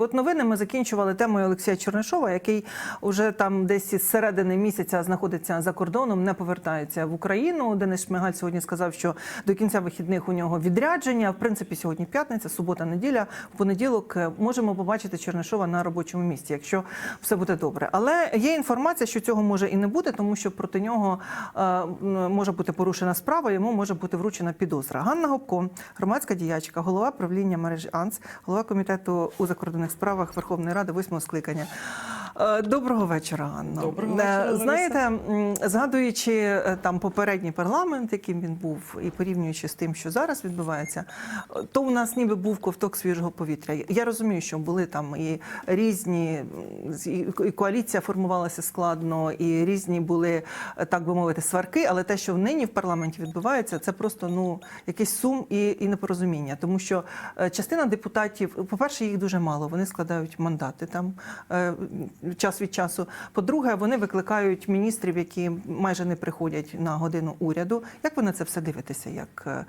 От новини ми закінчували темою Олексія Чернишова, який уже там десь із середини місяця знаходиться за кордоном, не повертається в Україну. Денис Шмигаль сьогодні сказав, що до кінця вихідних у нього відрядження. В принципі, сьогодні п'ятниця, субота, неділя. В понеділок е, можемо побачити Чернишова на робочому місці, якщо все буде добре. Але є інформація, що цього може і не бути, тому що проти нього е, може бути порушена справа, йому може бути вручена підозра. Ганна Гопко, громадська діячка, голова правління мережі АНС, голова комітету у закордонних справах Верховної Ради восьмого скликання. Е, Доброго вечора, Анно. Доброго вечора, Знаєте, згадуючи е, там попередній парламент, яким він був, і порівнюючи з тим, що зараз відбувається, е, то у нас ніби був ковток свіжого повітря. Я розумію, що були там і різні і коаліція формувалася складно, і різні були, так би мовити, сварки. Але те, що нині в парламенті відбувається, це просто ну якийсь сум і, і непорозуміння, тому що частина депутатів, по-перше, їх дуже мало. Вони складають мандати там час від часу. По-друге, вони викликають міністрів, які майже не приходять на годину уряду. Як ви на це все дивитеся, як е,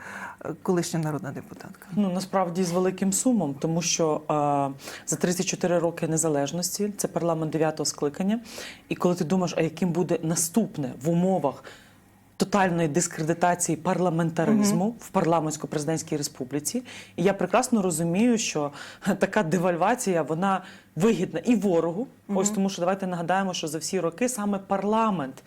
колишня народна депутатка? Ну насправді з великим сумом, тому що е, за 34 роки незалежності це парламент 9-го скликання. І коли ти думаєш, а яким буде наступне в умовах тотальної дискредитації парламентаризму в парламентсько-президентській республіці, і я прекрасно розумію, що така девальвація вона вигідна і ворогу. Ось тому, що давайте нагадаємо, що за всі роки саме парламент.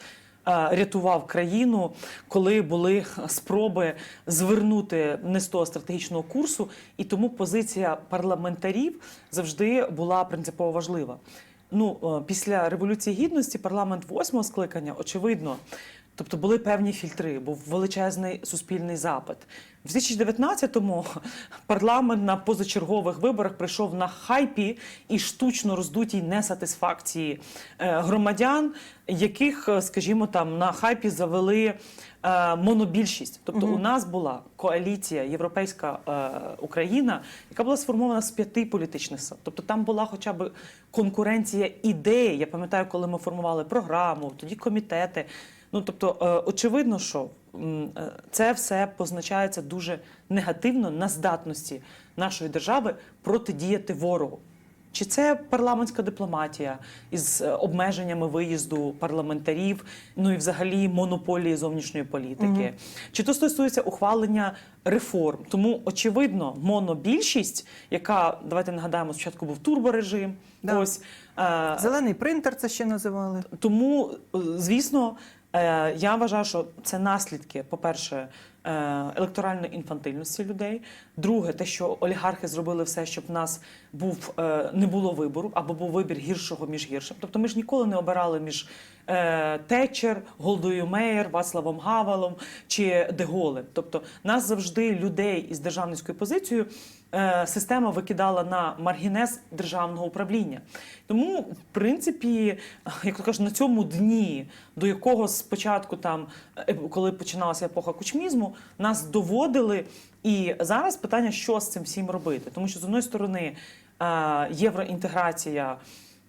е, Рятував країну, коли були спроби звернути не з того стратегічного курсу, і тому позиція парламентарів завжди була принципово важлива. Ну е, після революції гідності парламент восьмого скликання, очевидно, тобто були певні фільтри, був величезний суспільний запит. В 2019-му парламент на позачергових виборах прийшов на хайпі і штучно роздутій несатисфакції е, громадян, яких, е, скажімо, там на хайпі завели е, монобільшість. Тобто, у нас була коаліція Європейська Україна, яка була сформована з п'яти політичних сил. Тобто там була хоча б конкуренція ідей. Я пам'ятаю, коли ми формували програму, тоді комітети. Ну тобто, е, очевидно, що е, це все позначається дуже негативно на здатності нашої держави протидіяти ворогу. Чи це парламентська дипломатія із е, обмеженнями виїзду парламентарів, ну і взагалі монополії зовнішньої політики? Чи то стосується ухвалення реформ? Тому очевидно, монобільшість, яка давайте нагадаємо, спочатку був турборежим, Да. ось Зелений принтер це ще називали. тому, звісно, я вважаю, що це наслідки, по-перше, е, електоральної інфантильності людей. Друге, те, що олігархи зробили все, щоб в нас був е, не було вибору або був вибір гіршого між гіршим. Тобто, ми ж ніколи не обирали між е, Тетчер, Голдою Меєр, Вацлавом Гавелом чи Деголем. Тобто, нас завжди людей із державницькою позицією. Е, Система викидала на маргінез державного управління. Тому, в принципі, як то кажуть, на цьому дні, до якого спочатку, там, е, коли починалася епоха кучмізму, нас доводили. І зараз питання, що з цим всім робити. Тому що з одної сторони е, євроінтеграція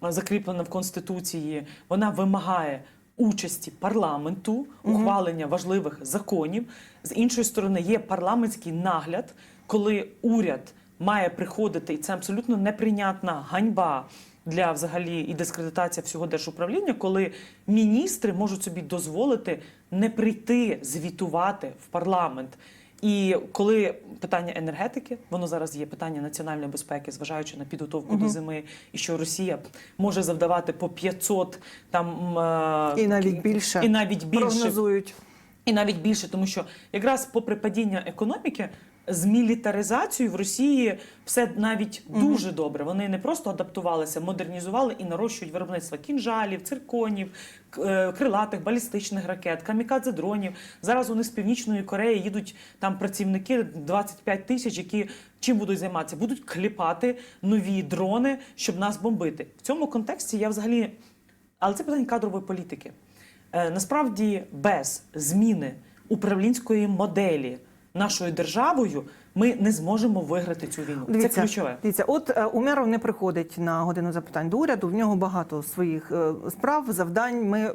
закріплена в конституції, вона вимагає. Участі парламенту, ухвалення важливих законів з іншої сторони, є парламентський нагляд, коли уряд має приходити, і це абсолютно неприйнятна ганьба для взагалі і дискредитація всього держуправління, коли міністри можуть собі дозволити не прийти звітувати в парламент. І коли питання енергетики, воно зараз є питання національної безпеки, зважаючи на підготовку до зими, і що Росія може завдавати по 500 там е, І навіть більше. і навіть більше Прогнозують. і навіть більше, тому що якраз попри падіння економіки. З мілітаризацією в Росії все навіть дуже добре. Вони не просто адаптувалися, модернізували і нарощують виробництво кінжалів, цирконів, е, крилатих балістичних ракет, камікадзе дронів. Зараз вони з північної Кореї їдуть там працівники 25 тисяч, які чим будуть займатися? Будуть кліпати нові дрони, щоб нас бомбити. В цьому контексті я взагалі, але це питання кадрової політики. Е, Насправді без зміни управлінської моделі нашою державою ми не зможемо виграти цю війну. це ключове. Дивіться, от е, Умеров не приходить на годину запитань до уряду. В нього багато своїх е, справ, завдань. Ми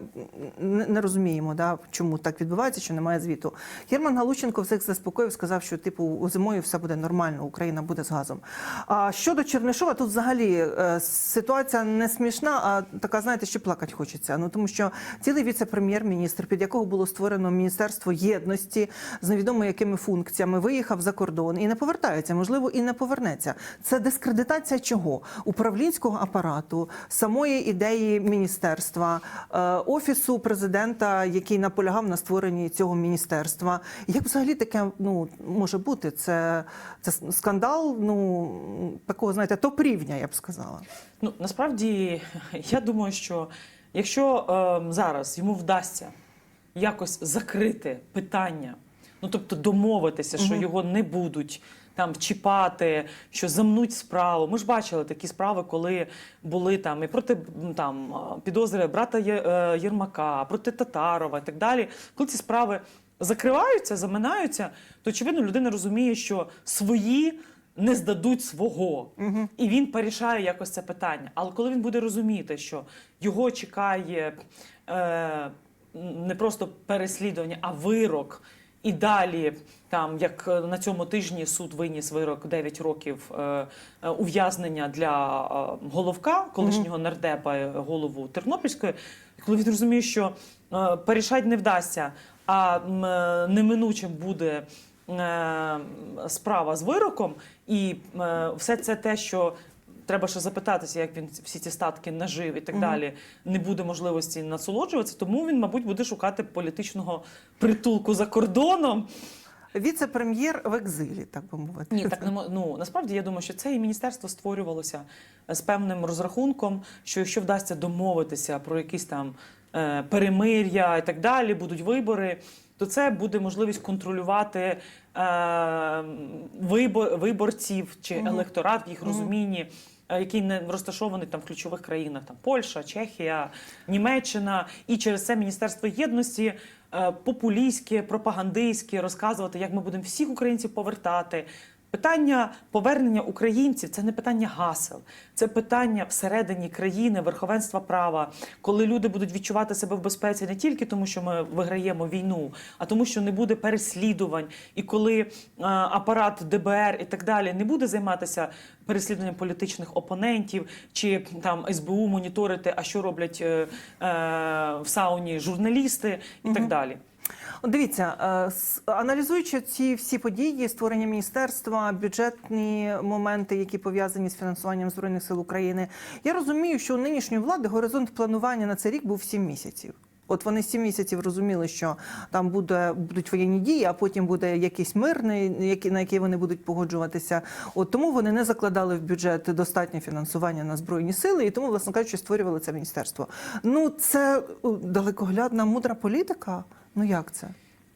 не, розуміємо, да, чому так відбувається, що немає звіту. Герман Галущенко всіх заспокоїв, сказав, що типу зимою все буде нормально, Україна буде з газом. А щодо Чернишова, тут взагалі е, ситуація не смішна, а така, знаєте, що плакати хочеться. Ну тому що цілий віце-прем'єр-міністр, під якого було створено міністерство єдності з невідомо якими функціями, виїхав за кордон і не повертається, можливо, і не повернеться. Це дискредитація чого? Управлінського апарату, самої ідеї міністерства, е, офісу президента, який наполягав на створенні цього міністерства. Як взагалі таке ну може бути? Це, це скандал, ну такого знаєте, топ рівня, я б сказала. Ну насправді я думаю, що якщо е, зараз йому вдасться якось закрити питання, ну тобто домовитися, що його не будуть там чіпати, що замнуть справу. Ми ж бачили такі справи, коли були там і проти там підозри брата е, Єрмака, проти Татарова і так далі. Коли ці справи закриваються, заминаються, то очевидно людина розуміє, що свої. Не здадуть свого, Мгм. і він порішає якось це питання. Але коли він буде розуміти, що його чекає е, не просто переслідування, а вирок, і далі, там як е, на цьому тижні суд виніс вирок 9 років е, е, ув'язнення для е, головка, колишнього нардепа, е, голову Тернопільської, коли він розуміє, що е, порішати не вдасться, а е, неминучим буде е, справа з вироком, і е, все це те, що треба ще запитатися, як він всі ці статки нажив і так Мгм. далі, не буде можливості насолоджуватися, тому він, мабуть, буде шукати політичного притулку за кордоном. Віце-прем'єр в екзилі, так би мовити. Ні, так не ну насправді я думаю, що це і міністерство створювалося з певним розрахунком, що якщо вдасться домовитися про якісь там е, перемир'я і так далі, будуть вибори, то це буде можливість контролювати е, вибор, виборців чи Мгм. електорат в їх Мгм. розумінні. Е, Який не розташований там в ключових країнах, там Польща, Чехія, Німеччина, і через це Міністерство єдності е, популістське, пропагандистське, розказувати, як ми будемо всіх українців повертати. Питання повернення українців це не питання гасел, це питання всередині країни, верховенства права, коли люди будуть відчувати себе в безпеці не тільки тому, що ми виграємо війну, а тому, що не буде переслідувань, і коли е, апарат ДБР і так далі не буде займатися переслідуванням політичних опонентів, чи там СБУ моніторити, а що роблять е, е, в сауні журналісти і так далі. Дивіться, е, аналізуючи ці всі події, створення міністерства, бюджетні моменти, які пов'язані з фінансуванням збройних сил України, я розумію, що у нинішньої влади горизонт планування на цей рік був 7 місяців. От вони 7 місяців розуміли, що там буде будуть воєнні дії, а потім буде якийсь мир, на який, на який вони будуть погоджуватися. От тому вони не закладали в бюджет достатнє фінансування на збройні сили, і тому, власне кажучи, створювали це міністерство. Ну це далекоглядна мудра політика. Ну як це?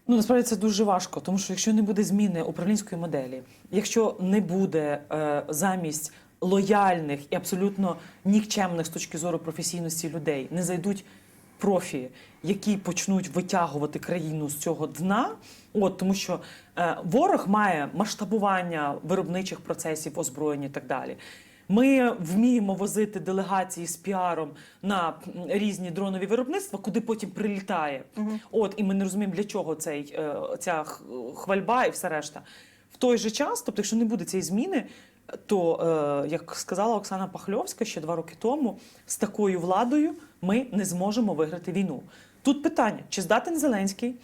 Ну насправді це дуже важко, тому що якщо не буде зміни управлінської моделі, якщо не буде е, замість лояльних і абсолютно нікчемних з точки зору професійності людей, не зайдуть профі, які почнуть витягувати країну з цього дна. От тому, що е, ворог має масштабування виробничих процесів, озброєння і так далі. Ми вміємо возити делегації з піаром на різні дронові виробництва, куди потім прилітає. От і ми не розуміємо, для чого цей е, ця хвальба і все решта. В той же час, тобто, якщо не буде цієї зміни, то е, як сказала Оксана Пахльовська ще два роки тому, з такою владою ми не зможемо виграти війну. Тут питання: чи здатен Зеленський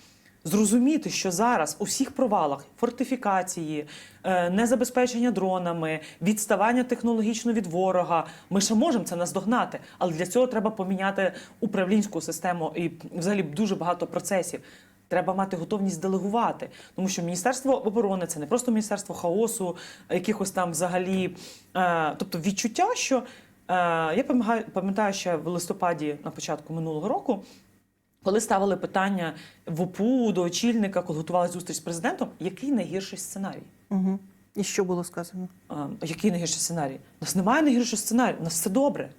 зрозуміти, що зараз у всіх провалах фортифікації, е, незабезпечення дронами, відставання технологічно від ворога, ми ще можемо це наздогнати, але для цього треба поміняти управлінську систему і взагалі дуже багато процесів. Треба мати готовність делегувати, тому що міністерство оборони це не просто міністерство хаосу, якихось там взагалі, е, тобто відчуття, що е, я пам'ятаю, ще в листопаді на початку минулого року. Коли ставили питання в ОПУ до очільника, коли готували зустріч з президентом, який найгірший сценарій? Угу. І що було сказано? А, який найгірший сценарій? У нас немає найгіршого сценарію, у нас все добре.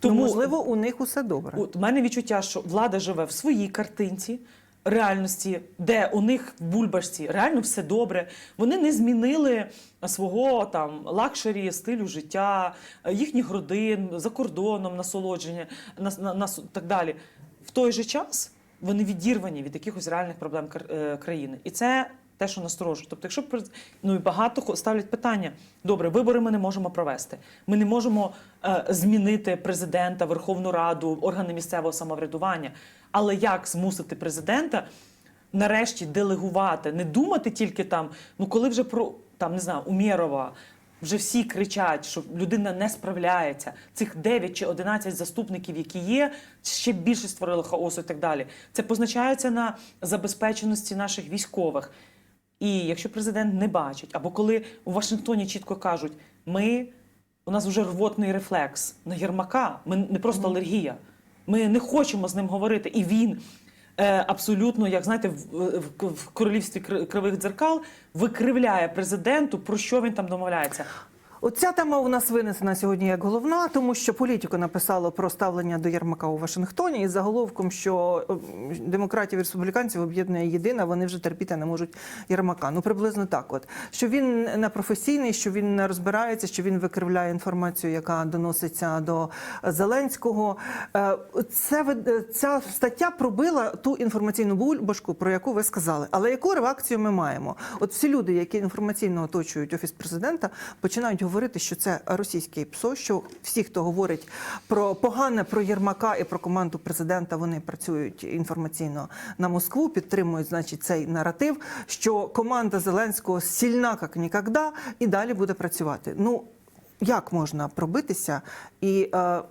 Тому, ну, можливо, у них усе добре. У мене відчуття, що влада живе в своїй картинці, реальності, де у них в бульбашці реально все добре. Вони не змінили свого там лакшері стилю життя, їхніх родин за кордоном, насолодження, нас, на, нас так далі. Той же час вони відірвані від якихось реальних проблем е, країни. І це те, що насторожує. Тобто, якщо ну і багато ставлять питання: добре, вибори ми не можемо провести. Ми не можемо е, змінити президента, Верховну Раду, органи місцевого самоврядування. Але як змусити президента нарешті делегувати, не думати тільки там, ну коли вже про там не знаю, Умєрова. Вже всі кричать, що людина не справляється. Цих 9 чи 11 заступників, які є, ще більше створили хаосу і так далі. Це позначається на забезпеченості наших військових. І якщо президент не бачить, або коли у Вашингтоні чітко кажуть, ми у нас вже рвотний рефлекс на Єрмака, ми не просто алергія. Ми не хочемо з ним говорити. І він абсолютно, як знаєте, в, королівстві кри- кривих дзеркал викривляє президенту, про що він там домовляється. Оця тема у нас винесена сьогодні як головна, тому що політико написало про ставлення до Єрмака у Вашингтоні із заголовком, що ем, демократів і республіканців об'єднує єдина, вони вже терпіти не можуть Єрмака. Ну приблизно так. От що він не професійний, що він не розбирається, що він викривляє інформацію, яка доноситься до Зеленського. Е, Це ви- ця стаття пробила ту інформаційну бульбашку, про яку ви сказали. Але яку реакцію ми маємо? От всі люди, які інформаційно оточують офіс президента, починають говорити, що це російське ПСО, що всі, хто говорить про погане про Єрмака і про команду президента, вони працюють інформаційно на Москву, підтримують, значить, цей наратив, що команда Зеленського сильна, як ніколи, і далі буде працювати. Ну як можна пробитися і е,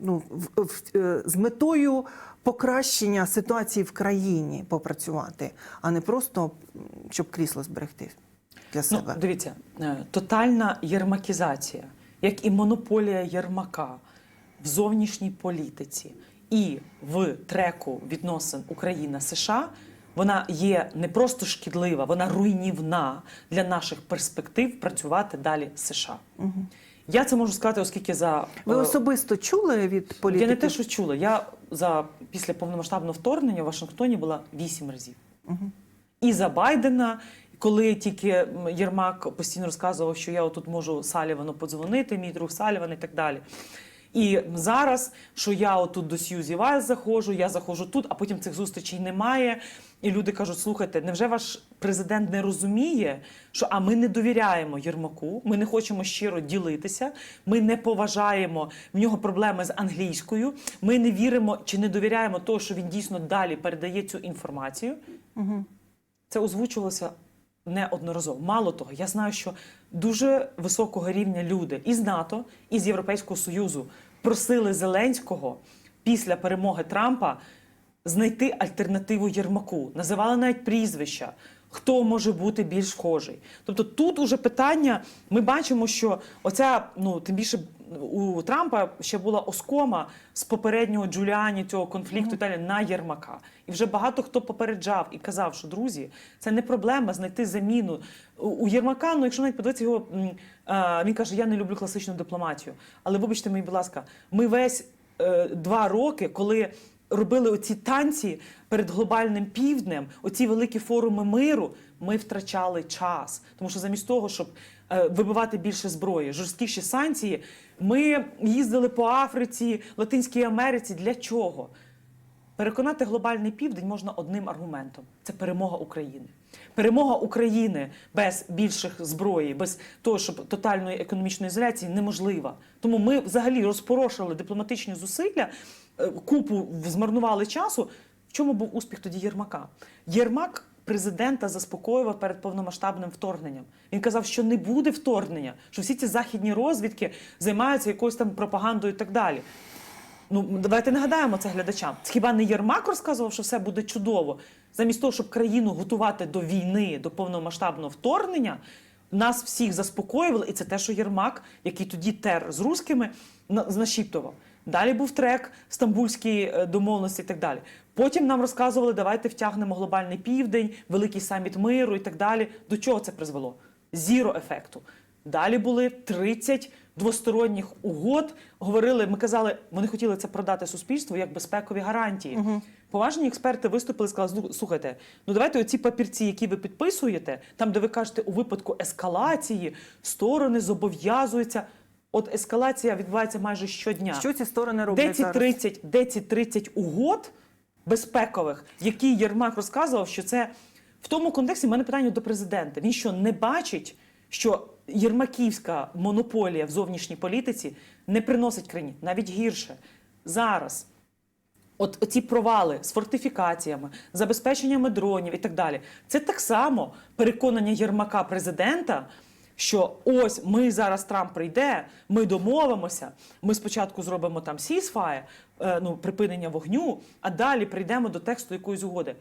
ну, в, в, е, з метою покращення ситуації в країні попрацювати, а не просто щоб крісло зберегти для Ну, дивіться, е, тотальна єрмакізація, як і монополія Єрмака в зовнішній політиці і в треку відносин Україна-США, вона є не просто шкідлива, вона руйнівна для наших перспектив працювати далі з США. Я це можу сказати, оскільки за Ви е, особисто чули від політиків? я не те, що чула. Я за після повномасштабного вторгнення в Вашингтоні була вісім разів. І за Байдена, коли тільки Єрмак постійно розказував, що я отут можу Салівану подзвонити, мій друг Саліван і так далі. І зараз, що я отут до Сьюзі Вайс заходжу, я заходжу тут, а потім цих зустрічей немає. І люди кажуть: слухайте, невже ваш президент не розуміє, що а ми не довіряємо Єрмаку, ми не хочемо щиро ділитися, ми не поважаємо в нього проблеми з англійською, ми не віримо чи не довіряємо того, що він дійсно далі передає цю інформацію. Це озвучувалося неодноразово. Мало того, я знаю, що дуже високого рівня люди із НАТО, і з Європейського Союзу просили Зеленського після перемоги Трампа знайти альтернативу Єрмаку. Називали навіть прізвища. Хто може бути більш схожий? Тобто тут уже питання. Ми бачимо, що оця, ну тим більше у Трампа ще була оскома з попереднього Джуліані цього конфлікту і далі на Єрмака. І вже багато хто попереджав і казав, що друзі, це не проблема знайти заміну у, Єрмака. Ну, якщо навіть подивитися його, він каже: Я не люблю класичну дипломатію. Але вибачте мені, будь ласка, ми весь е, два роки, коли робили оці танці перед глобальним півднем, оці великі форуми миру, ми втрачали час. Тому що замість того, щоб е, вибивати більше зброї, жорсткіші санкції, ми їздили по Африці, Латинській Америці. Для чого? Переконати глобальний південь можна одним аргументом: це перемога України. Перемога України без більших зброї, без того, щоб тотальної економічної ізоляції неможлива. Тому ми взагалі розпорошили дипломатичні зусилля, купу змарнували часу. В чому був успіх тоді Єрмака? Єрмак президента заспокоював перед повномасштабним вторгненням. Він казав, що не буде вторгнення, що всі ці західні розвідки займаються якоюсь там пропагандою і так далі. Ну, давайте нагадаємо це глядачам. Хіба не Єрмак розказував, що все буде чудово? Замість того, щоб країну готувати до війни, до повномасштабного вторгнення, нас всіх заспокоювали, і це те, що Єрмак, який тоді тер з рускими, на- нашіптував. Далі був трек, стамбульські е, домовленості і так далі. Потім нам розказували, давайте втягнемо глобальний південь, великий саміт миру і так далі. До чого це призвело? Зіро ефекту. Далі були 30 двосторонніх угод. Говорили, ми казали, вони хотіли це продати суспільству як безпекові гарантії. Поважні експерти виступили і сказали: «Слу- слухайте, ну давайте оці папірці, які ви підписуєте, там, де ви кажете, у випадку ескалації сторони зобов'язуються. От ескалація відбувається майже щодня. Що ці сторони Де роблять ці зараз? 30, де ці 30 угод безпекових, які Єрмак розказував, що це в тому контексті в мене питання до президента. Він що не бачить, що єрмаківська монополія в зовнішній політиці не приносить країні навіть гірше зараз. От ці провали з фортифікаціями, забезпеченнями дронів і так далі. Це так само переконання Єрмака президента, що ось ми зараз Трамп прийде, ми домовимося. Ми спочатку зробимо там сісфає, ну припинення вогню, а далі прийдемо до тексту якоїсь угоди.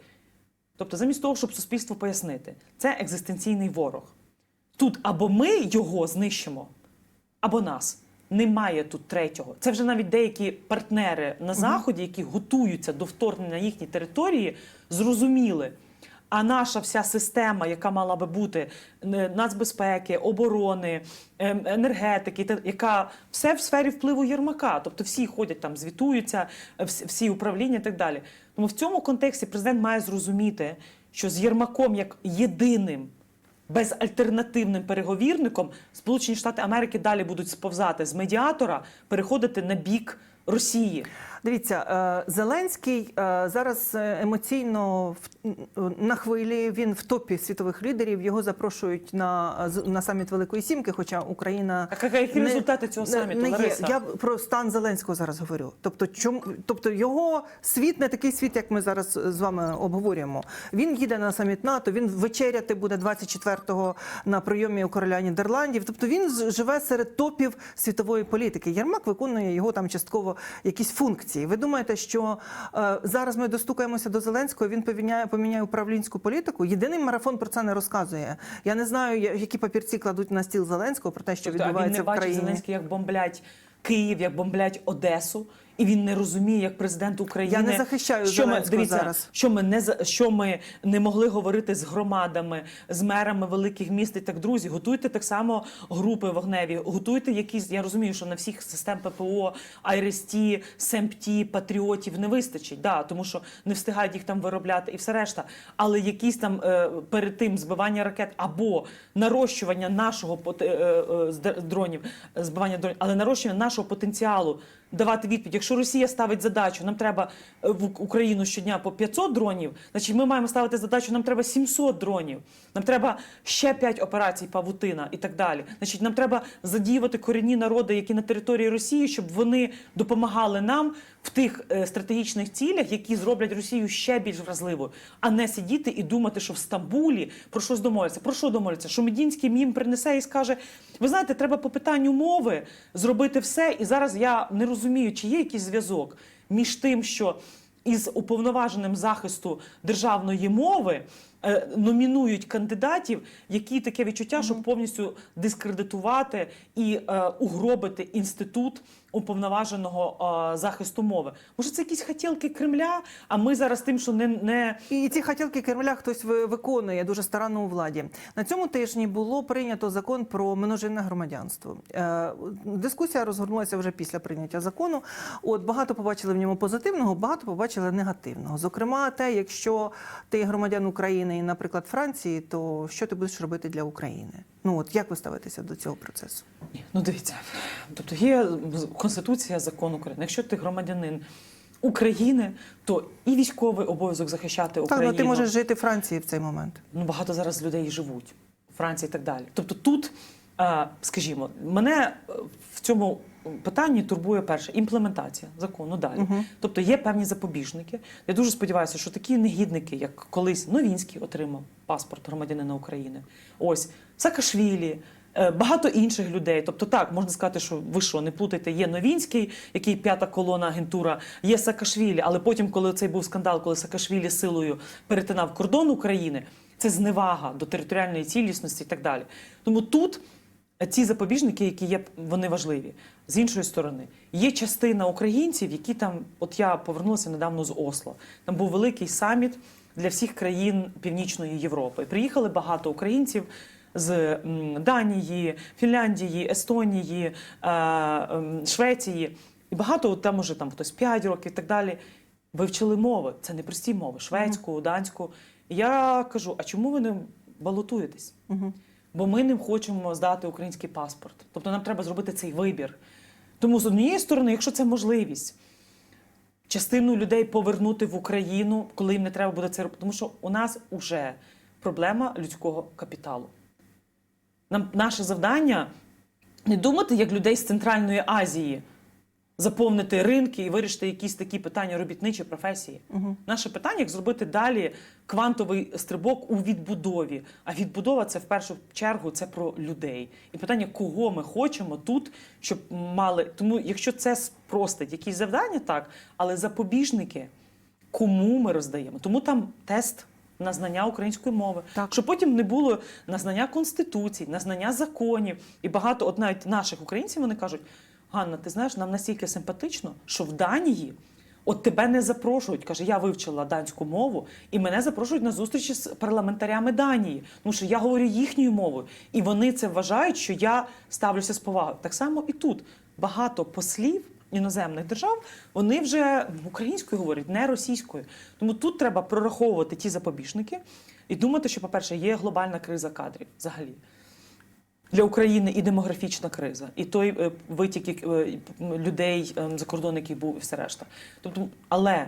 Тобто, замість того, щоб суспільству пояснити, це екзистенційний ворог. Тут або ми його знищимо, або нас. Немає тут третього. Це вже навіть деякі партнери на заході, які готуються до вторгнення на їхні території, зрозуміли. А наша вся система, яка мала би бути нацбезпеки, оборони, ем, енергетики, яка все в сфері впливу Єрмака. Тобто всі ходять там, звітуються, всі управління і так далі. Тому в цьому контексті президент має зрозуміти, що з Єрмаком як єдиним безальтернативним переговірником Сполучені Штати Америки далі будуть сповзати з медіатора, переходити на бік Росії. Дивіться, е, Зеленський е, зараз е, емоційно на хвилі. Він в топі світових лідерів. Його запрошують на, на саміт Великої Сімки. Хоча Україна А які результати цього саміту, не є. Я про стан Зеленського зараз говорю. Тобто, чому тобто його світ не такий світ, як ми зараз з вами обговорюємо. Він їде на саміт НАТО. Він вечеряти буде 24-го на прийомі у короля Нідерландів. Тобто він живе серед топів світової політики. Єрмак виконує його там частково якісь функції. Ви думаєте, що е, зараз ми достукаємося до Зеленського? Він поміняє поміняє управлінську політику? Єдиний марафон про це не розказує. Я не знаю, які папірці кладуть на стіл Зеленського про те, що Тобто, а він не в бачить країні. Зеленський, як бомблять Київ, як бомблять Одесу. І він не розуміє, як президент України. Я не захищаю що ми, дивіться, зараз. Що ми не що ми не могли говорити з громадами, з мерами великих міст і так друзі. Готуйте так само групи вогневі. Готуйте якісь. Я розумію, що на всіх систем ППО, Айресті, СЕМПТі, Патріотів не вистачить. Да, тому що не встигають їх там виробляти і все решта. Але якісь там е, перед тим збивання ракет або нарощування нашого е, е, дронів, збивання дронів, але нарощування нашого потенціалу давати відповідь. Якщо Росія ставить задачу, нам треба е, в Україну щодня по 500 дронів, значить ми маємо ставити задачу, нам треба 700 дронів. Нам треба ще 5 операцій Павутина і так далі. Значить, нам треба задіювати корінні народи, які на території Росії, щоб вони допомагали нам в тих е, стратегічних цілях, які зроблять Росію ще більш вразливою, а не сидіти і думати, що в Стамбулі про щось домовляться. Про що домовляться? Що Медінський їм принесе і скаже: ви знаєте, треба по питанню мови зробити все. І зараз я не розумію, чи є якийсь зв'язок між тим, що із уповноваженим захисту державної мови номінують кандидатів, які таке відчуття, щоб повністю дискредитувати і е, угробити інститут уповноваженого е, захисту мови. Може, це якісь хотілки Кремля? А ми зараз тим, що не, не І ці хотілки Кремля хтось ви- виконує дуже старанно у владі. На цьому тижні було прийнято закон про множинне громадянство. Е, Дискусія розгорнулася вже після прийняття закону. От багато побачили в ньому позитивного, багато побачили негативного. Зокрема, те, якщо ти громадян України і, наприклад, Франції, то що ти будеш робити для України? Ну от як ви ставитеся до цього процесу? Ні, Ну дивіться, тобто є конституція, закон України. Якщо ти громадянин України, то і військовий обов'язок захищати Україну. Так, ну ти можеш жити в Франції в цей момент. ну багато зараз людей живуть Франції і так далі. Тобто, тут, е, скажімо, мене в цьому питанні турбує перше імплементація закону далі. Тобто є певні запобіжники. Я дуже сподіваюся, що такі негідники, як колись Новінський отримав паспорт громадянина України, ось Саакашвілі, е, Багато інших людей, тобто так можна сказати, що ви що не плутайте. Є Новінський, який п'ята колона агентура, є Саакашвілі, але потім, коли цей був скандал, коли Саакашвілі силою перетинав кордон України, це зневага до територіальної цілісності і так далі. Тому тут ці запобіжники, які є, вони важливі. З іншої сторони, є частина українців, які там, от я повернулася недавно з Осло. Там був великий саміт для всіх країн Північної Європи. Приїхали багато українців. з Данії, Фінляндії, Естонії, е, ем, Швеції. І багато там уже там хтось 5 років і так далі. Вивчили мови. Це не прості мови: шведську, данську. І я кажу: а чому ви не балотуєтесь? Мгм. Бо ми не хочемо здати український паспорт. Тобто нам треба зробити цей вибір. Тому з однієї сторони, якщо це можливість, частину людей повернути в Україну, коли їм не треба буде це робити. Тому що у нас вже проблема людського капіталу. Нам наше завдання не думати, як людей з Центральної Азії заповнити ринки і вирішити якісь такі питання робітничі професії. Мгм. Наше питання як зробити далі квантовий стрибок у відбудові. А відбудова це в першу чергу це про людей. І питання, кого ми хочемо тут, щоб мали. Тому, якщо це спростить якісь завдання, так, але запобіжники, кому ми роздаємо. Тому там тест. На знання української мови, Так. щоб потім не було на знання конституцій, на знання законів. І багато, от навіть наших українців, вони кажуть: Ганна, ти знаєш, нам настільки симпатично, що в Данії от тебе не запрошують. Каже, я вивчила данську мову, і мене запрошують на зустрічі з парламентарями Данії, тому що я говорю їхньою мовою, і вони це вважають, що я ставлюся з повагою. Так само і тут багато послів. Іноземних держав вони вже українською говорять, не російською. Тому тут треба прораховувати ті запобіжники і думати, що, по-перше, є глобальна криза кадрів взагалі для України і демографічна криза, і той е, витік е, людей е, за кордон, який був, і все решта. Тобто, але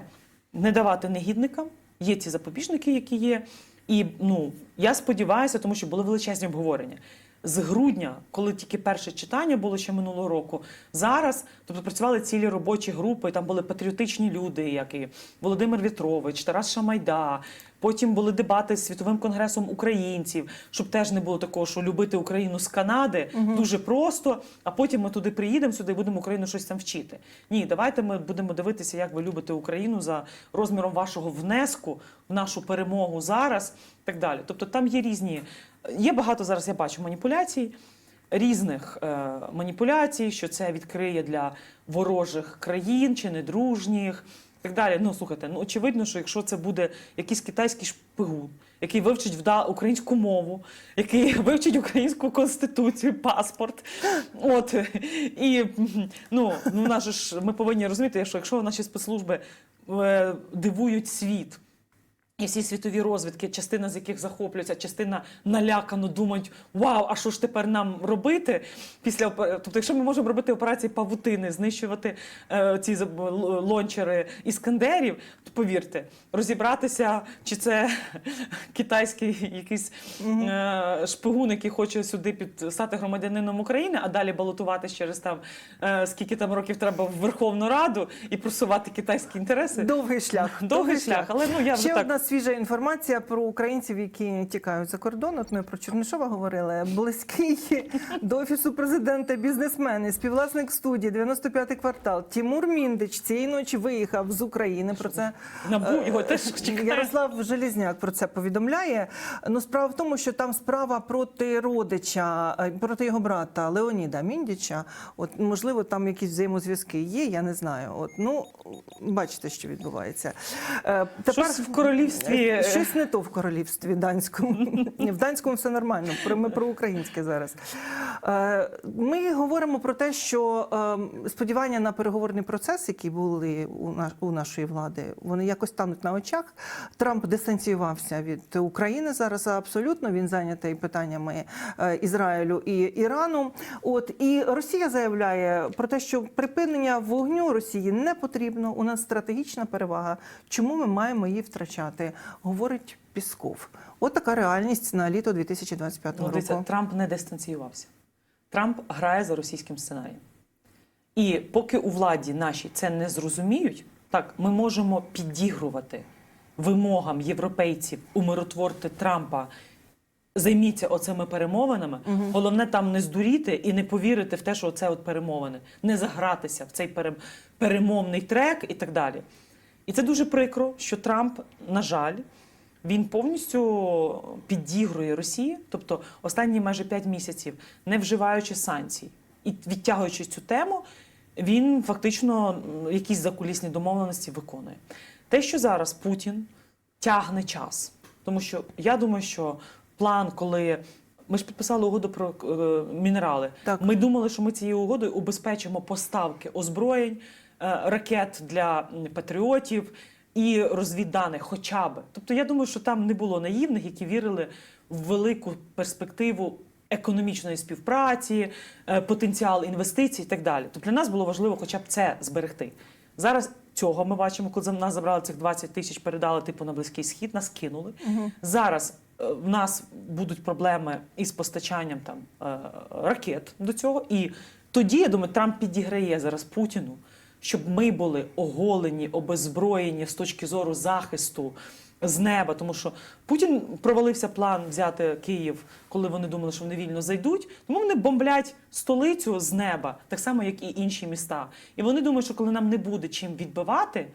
не давати негідникам, є ці запобіжники, які є. І ну я сподіваюся, тому що були величезні обговорення. З грудня, коли тільки перше читання було ще минулого року, зараз тобто працювали цілі робочі групи. Там були патріотичні люди, як і Володимир Вітрович, Тарас Шамайда. Потім були дебати з світовим конгресом українців, щоб теж не було такого, що любити Україну з Канади дуже просто. А потім ми туди приїдемо сюди і будемо Україну щось там вчити. Ні, давайте ми будемо дивитися, як ви любите Україну за розміром вашого внеску в нашу перемогу зараз. і Так далі. Тобто там є різні, є багато зараз. Я бачу маніпуляцій. Різних е, маніпуляцій, що це відкриє для ворожих країн чи недружніх, і так далі. Ну слухайте, ну очевидно, що якщо це буде якийсь китайський шпигун, який вивчить вда українську мову, який вивчить українську конституцію, паспорт. От і ну, ну наш ж ми повинні розуміти, що якщо наші спецслужби е, дивують світ. І всі світові розвідки, частина з яких захоплюються, частина налякано думають: вау, а що ж тепер нам робити після Тобто, якщо ми можемо робити операції павутини, знищувати е, ці лончери іскандерів, то повірте, розібратися, чи це китайський якийсь е, шпигун, який хоче сюди під стати громадянином України, а далі балотуватись через там е, скільки там років треба в Верховну Раду і просувати китайські інтереси. Довгий шлях. Довгий шлях, але ну я вже Ще так. Свіжа інформація про українців, які тікають за кордон. От ми про Чернишова говорили. Близький до офісу президента бізнесмен і співвласник студії 95-й квартал Тімур Міндич цієї ночі виїхав з України. Про це Набу його е, теж чекає. Ярослав Желізняк про це повідомляє. Ну, справа в тому, що там справа проти родича, е, проти його брата Леоніда Міндіча. От можливо, там якісь взаємозв'язки є. Я не знаю. От ну бачите, що відбувається. Е, Щось в королівстві, е, щось не то в королівстві данському. В данському все нормально. Ми про українське зараз. Е, Ми говоримо про те, що е, сподівання на переговорний процес, які були у нашої влади, вони якось тануть на очах. Трамп дистанціювався від України зараз. Абсолютно він зайнятий питаннями е, Ізраїлю і Ірану. От і Росія заявляє про те, що припинення вогню Росії не потрібно. У нас стратегічна перевага. Чому ми маємо її втрачати? Говорить Пісков. От така реальність на літо 2025 Ну, року. Трамп не дистанціювався. Трамп грає за російським сценарієм. І поки у владі наші це не зрозуміють, так ми можемо підігрувати вимогам європейців умиротворити Трампа. Займіться оцими перемовинами. Головне там не здуріти і не повірити в те, що це от перемовини, не загратися в цей перемовний трек і так далі. І це дуже прикро, що Трамп, на жаль, він повністю підігрує Росії, тобто останні майже 5 місяців, не вживаючи санкцій і відтягуючи цю тему, він фактично якісь закулісні домовленості виконує. Те, що зараз Путін тягне час, тому що я думаю, що план, коли Ми ж підписали угоду про е, мінерали. Так. Ми думали, що ми цією угодою убезпечимо поставки озброєнь, ракет для патріотів і розвідданих, хоча б. Тобто, я думаю, що там не було наївних, які вірили в велику перспективу економічної співпраці, е, потенціал інвестицій і так далі. Тобто для нас було важливо, хоча б це зберегти. Зараз цього ми бачимо, коли за нас забрали цих 20 тисяч, передали типу на близький схід, нас кинули. Зараз е, в нас будуть проблеми із постачанням там е, ракет до цього. І тоді я думаю, Трамп підіграє зараз Путіну, щоб ми були оголені, обезброєні з точки зору захисту. З неба, тому що Путін провалився план взяти Київ, коли вони думали, що вони вільно зайдуть. Тому вони бомблять столицю з неба, так само як і інші міста. І вони думають, що коли нам не буде чим відбивати,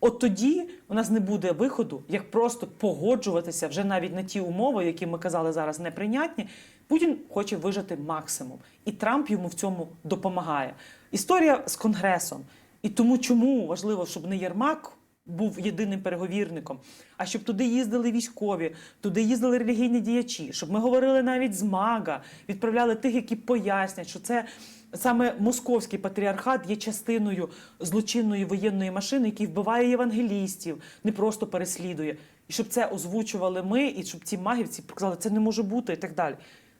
От тоді у нас не буде виходу, як просто погоджуватися вже навіть на ті умови, які ми казали зараз неприйнятні. Путін хоче вижити максимум, і Трамп йому в цьому допомагає. Історія з конгресом. І тому чому важливо, щоб не Єрмак був єдиним переговірником, а щоб туди їздили військові, туди їздили релігійні діячі, щоб ми говорили навіть з МАГА, відправляли тих, які пояснять, що це саме московський патріархат є частиною злочинної воєнної машини, який вбиває євангелістів, не просто переслідує. І щоб це озвучували ми, і щоб ці магівці показали, це не може бути і так далі.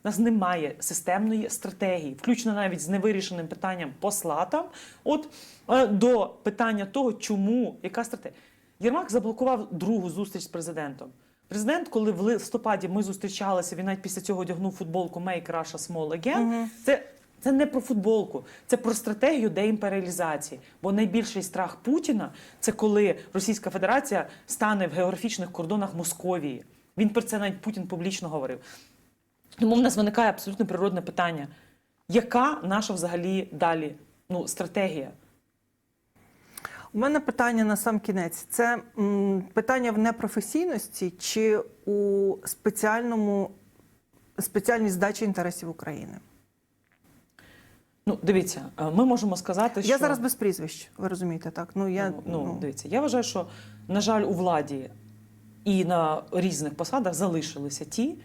У нас немає системної стратегії, включно навіть з невирішеним питанням посла там, от е, до питання того, чому яка стратегія. Єрмак заблокував другу зустріч з президентом. Президент, коли в листопаді ми зустрічалися, він навіть після цього одягнув футболку Make Russia Small Again. Це, це не про футболку, це про стратегію деімперіалізації. Бо найбільший страх Путіна це коли Російська Федерація стане в географічних кордонах Московії. Він про це навіть Путін публічно говорив. Тому в нас виникає абсолютно природне питання: яка наша взагалі далі ну, стратегія? У мене питання на сам кінець: це м, питання в непрофесійності чи у спеціальному спеціальній здачі інтересів України? Ну, дивіться, е, ми можемо сказати, що Я зараз без прізвищ, ви розумієте, так? Ну я ну, ну, дивіться, я вважаю, що на жаль, у владі і на різних посадах залишилися ті,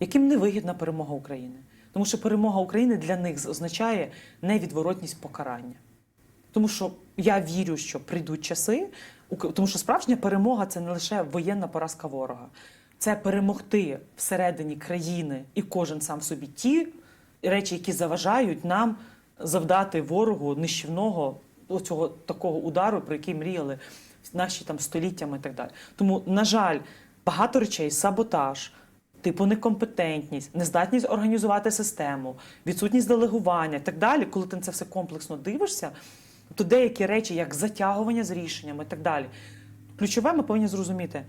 яким не вигідна перемога України. Тому що перемога України для них означає невідворотність покарання. Тому що я вірю, що прийдуть часи, тому що справжня перемога це не лише воєнна поразка ворога, це перемогти всередині країни і кожен сам в собі ті речі, які заважають нам завдати ворогу нищівного оцього такого удару, про який мріяли наші там століттями і так далі. Тому, на жаль, багато речей, саботаж. Типу некомпетентність, нездатність організувати систему, відсутність делегування і так далі. Коли ти на це все комплексно дивишся, то деякі речі, як затягування з рішеннями і так далі. Ключове ми повинні зрозуміти.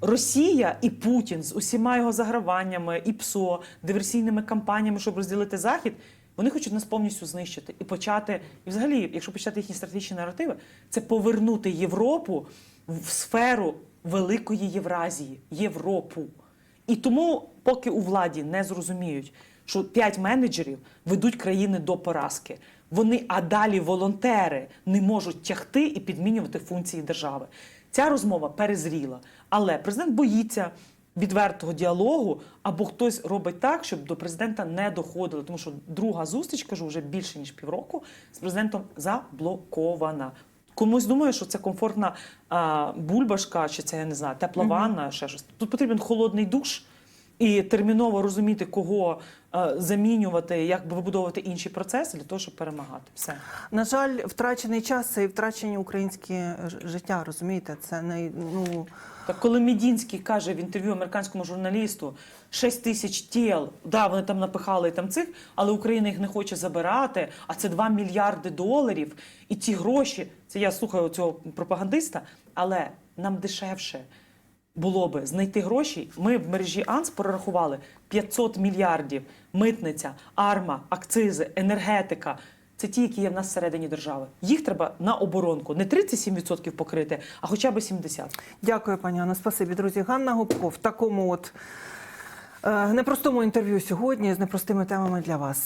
Росія і Путін з усіма його заграваннями, і ПСО, диверсійними кампаніями, щоб розділити Захід, вони хочуть нас повністю знищити і почати, і взагалі, якщо почати їхні стратегічні наративи, це повернути Європу в сферу великої Євразії, Європу. І тому, поки у владі не зрозуміють, що п'ять менеджерів ведуть країни до поразки, вони а далі волонтери не можуть тягти і підмінювати функції держави. Ця розмова перезріла, але президент боїться відвертого діалогу, або хтось робить так, щоб до президента не доходило. Тому що друга зустріч, кажу, вже більше ніж півроку, з президентом заблокована. Комусь думає, що це комфортна а, бульбашка, чи це я не знаю, тепла ванна, ще щось. Тут потрібен холодний душ і терміново розуміти, кого а, замінювати, як би вибудовувати інші процеси для того, щоб перемагати. Все. На жаль, втрачений час це і втрачені українські життя. Розумієте, це не ну Так коли Медінський каже в інтерв'ю американському журналісту 6 тисяч тіл, да, вони там напихали там цих, але Україна їх не хоче забирати, а це 2 мільярди доларів. І ті гроші, це я слухаю цього пропагандиста, але нам дешевше було би знайти гроші. Ми в мережі АНС прорахували 500 мільярдів. Митниця, арма, акцизи, енергетика. Це ті, які є в нас всередині держави. Їх треба на оборонку не 37% покрити, а хоча б 70%. дякую, пані Анна. Спасибі, друзі. Ганна Губко в такому от е, непростому інтерв'ю сьогодні з непростими темами для вас.